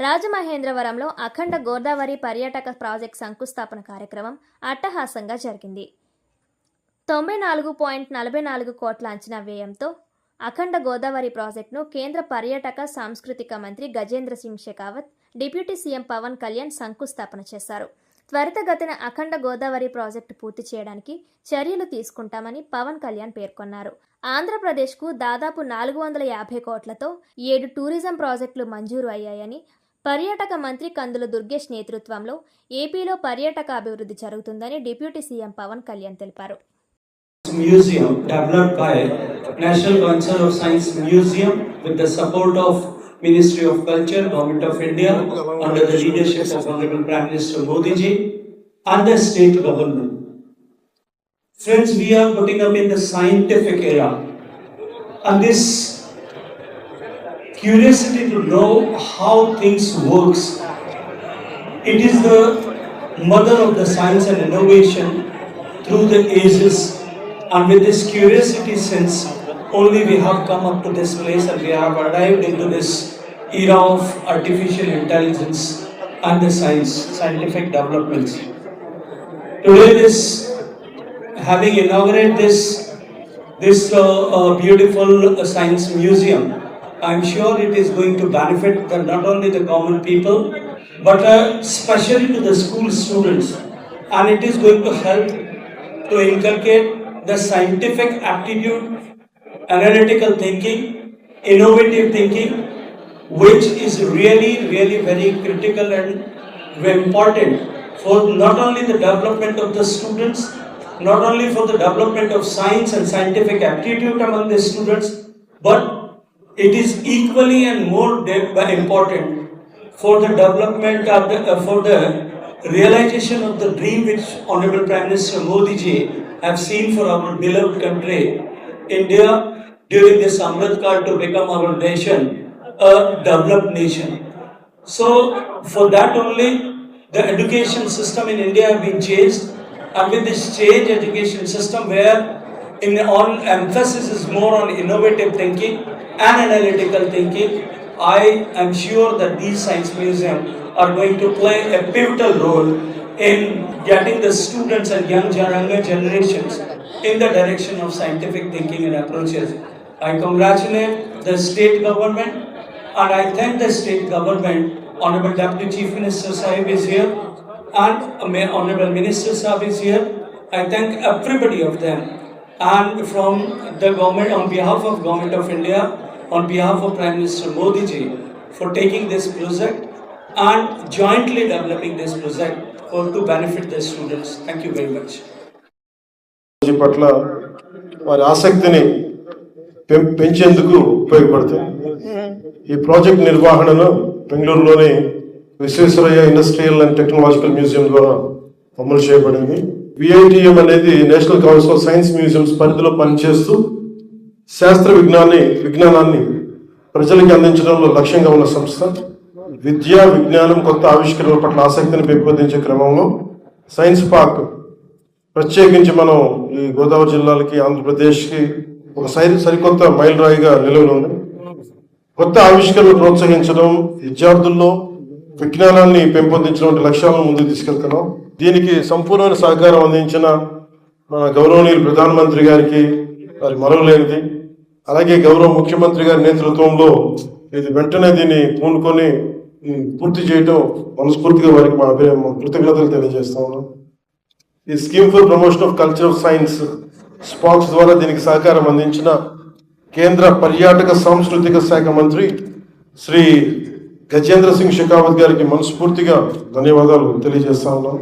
రాజమహేంద్రవరంలో అఖండ గోదావరి పర్యాటక ప్రాజెక్ట్ శంకుస్థాపన కార్యక్రమం అట్టహాసంగా జరిగింది. తొంభై నాలుగు పాయింట్ నలభై నాలుగు కోట్ల అంచనా వ్యయంతో అఖండ గోదావరి ప్రాజెక్టును కేంద్ర పర్యాటక సాంస్కృతిక మంత్రి గజేంద్ర సింగ్ షెకావత్ డిప్యూటీ సీఎం పవన్ కళ్యాణ్ శంకుస్థాపన చేశారు. త్వరితగతిన అఖండ గోదావరి ప్రాజెక్టు పూర్తి చేయడానికి చర్యలు తీసుకుంటామని పవన్ కళ్యాణ్ పేర్కొన్నారు. ఆంధ్రప్రదేశ్కు దాదాపు నాలుగు వందల యాభై కోట్లతో ఏడు టూరిజం ప్రాజెక్టులు మంజూరు అయ్యాయని పర్యాటక మంత్రి కందుల దుర్గేష్ నేతృత్వంలో ఏపీలో పర్యాటక అభివృద్ధి జరుగుతుందని డిప్యూటీ సీఎం పవన్ కళ్యాణ్ తెలిపారు museum developed by national council of science museum with the support of ministry of culture government of India under the leadership of honourable prime minister Modi ji and the state government friends we are putting up in the scientific area and this curiosity to know how things works. It is the mother of the science and innovation through the ages and with this curiosity sense only we have come up to this place and we have arrived into this era of artificial intelligence and the science scientific developments today this having inaugurated this this uh, uh, beautiful uh, science museum i'm sure it is going to benefit the, not only the common people but uh, especially to the school students. And it is going to help to inculcate the scientific aptitude, analytical thinking, innovative thinking, which is really, really very critical and important for not only the development of the students, not only for the development of science and scientific aptitude among the students, but it is equally and more important for the development of the, uh, for the realization of the dream which Honorable Prime Minister Modi ji have seen for our beloved country, India, during this Amrit Kaal to become our nation, a developed nation. So, for that only, the education system in India have been changed, and with this change education system where on emphasis is more on innovative thinking and analytical thinking, I am sure that these science museums are going to play a pivotal role in getting the students and young younger generations in the direction of scientific thinking and approaches. I congratulate the state government and I thank the state government. Honorable Deputy Chief Minister Sahib is here and Honorable Minister Sahib is here. I thank everybody of them and from the government on behalf of Government of India, on behalf of Prime Minister Modi ji for taking this project and jointly developing this project for to benefit the students. Thank you very much. Technology పట్ల వారి ఆసక్తిని పెంచేందుకు ఉపయోగపడుతుంది ఈ project నిర్వహణను బెంగళూరులోని Visvesvaraya industrial and technological museum ద్వారా అమలు చేయబడింది విఐటిఎం అనేది national council of science museums పరిధిలో పనిచేస్తూ శాస్త్ర విజ్ఞాన్ని విజ్ఞానాన్ని ప్రజలకి అందించడంలో లక్ష్యంగా ఉన్న సంస్థ. విద్య విజ్ఞానం కొత్త ఆవిష్కరణల పట్ల ఆసక్తిని పెంపొందించే క్రమంలో సైన్స్ పార్క్ ప్రత్యేకించి మనం ఈ గోదావరి జిల్లాలకి ఆంధ్రప్రదేశ్కి ఒక సరి సరికొత్త మైలురాయిగా నిలవనుంది కొత్త ఆవిష్కరణలు ప్రోత్సహించడం విద్యార్థుల్లో విజ్ఞానాన్ని పెంపొందించడం వంటి లక్ష్యాలను ముందుకు తీసుకెళ్తున్నాం. దీనికి సంపూర్ణమైన సహకారం అందించిన మన గౌరవనీయులు ప్రధానమంత్రి గారికి వారి మరవలేనిది. అలాగే గౌరవ ముఖ్యమంత్రి గారి నేతృత్వంలో ఇది వెంటనే దీన్ని పూనుకొని పూర్తి చేయడం మనస్ఫూర్తిగా వారికి మా మా కృతజ్ఞతలు తెలియజేస్తా ఉన్నాం. ఈ scheme for promotion of culture of science SPOCS ద్వారా దీనికి సహకారం అందించిన కేంద్ర పర్యాటక సాంస్కృతిక శాఖ మంత్రి శ్రీ గజేంద్ర సింగ్ షెకావత్ గారికి మనస్ఫూర్తిగా ధన్యవాదాలు తెలియజేస్తా ఉన్నాం.